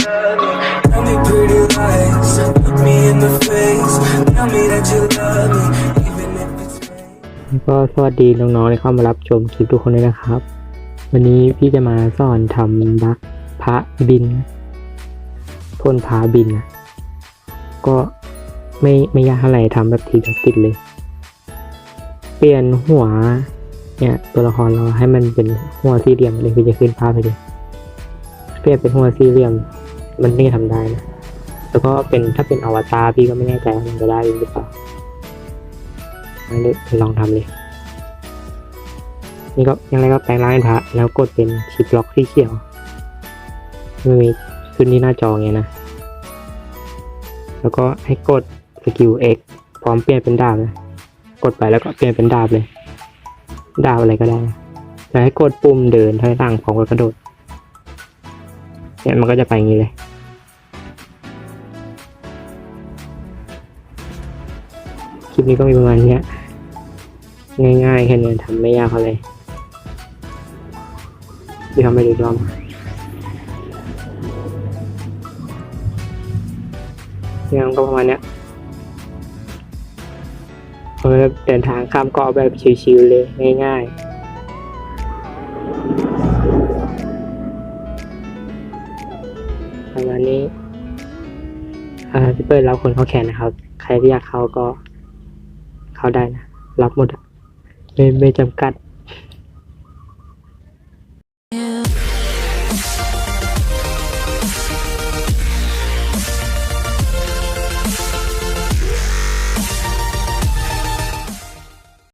Tell me pretty lies. Look me in the face. Tell me that you love me, even if it's fake. ก็สวัสดีน้องๆที่เข้ามารับชมคลิปทุกคนด้วยนะครับ วันนี้พี่จะมาสอนทำบักพระบินพ่นพระบินนะก็ไม่ไม่ยากเท่าไหร่ทำแบบทีเดียวติดเลย เปลี่ยนหัวเนี่ยตัวละครเราให้มันเป็นหัวสี่เหลี่ยมเลยพี่จะขึ้นภาพไปเลยเปลี่ยนเป็นหัวสี่เหลี่ยม มันนี่ทำได้นะแล้วก็เป็นถ้าเป็นอวตารพี่ก็ไม่แน่ใจว่ามันจะได้หรือเปล่างั้นเดี๋ยวลองทำเลย นี่ก็ยังไงก็แปลงร่างเป็นพระแล้วกดเป็นชิปล็อกสีเขียวมันมีขึ้นที่หน้าจอไงนะ แล้วก็ให้กดสกิล X พร้อมเปลี่ยนเป็นดาบเลยกดไปแล้วก็เปลี่ยนเป็นดาบเลย ดาบอะไรก็ได้แล้วให้กดปุ่มเดินถอยหลังพร้อมกับกระโดดเนี่ยมันก็จะไปอย่างนี้เลย คลิปนี้ก็มีประมาณนี้ง่ายๆแค่นี้ทำไม่ยากอะไรที่ทำไปดูอีกรอบเนี่ยมันก็ประมาณนี้เออเดินทางข้ามเกาะแบบชิวๆเลยง่ายๆประมาณนี้อ่าที่เปิดรับคนเข้าแข่งนะครับ ใครที่อยากเข้าก็ เข้าได้นะ รับหมดอะไม่ไม่จำกัด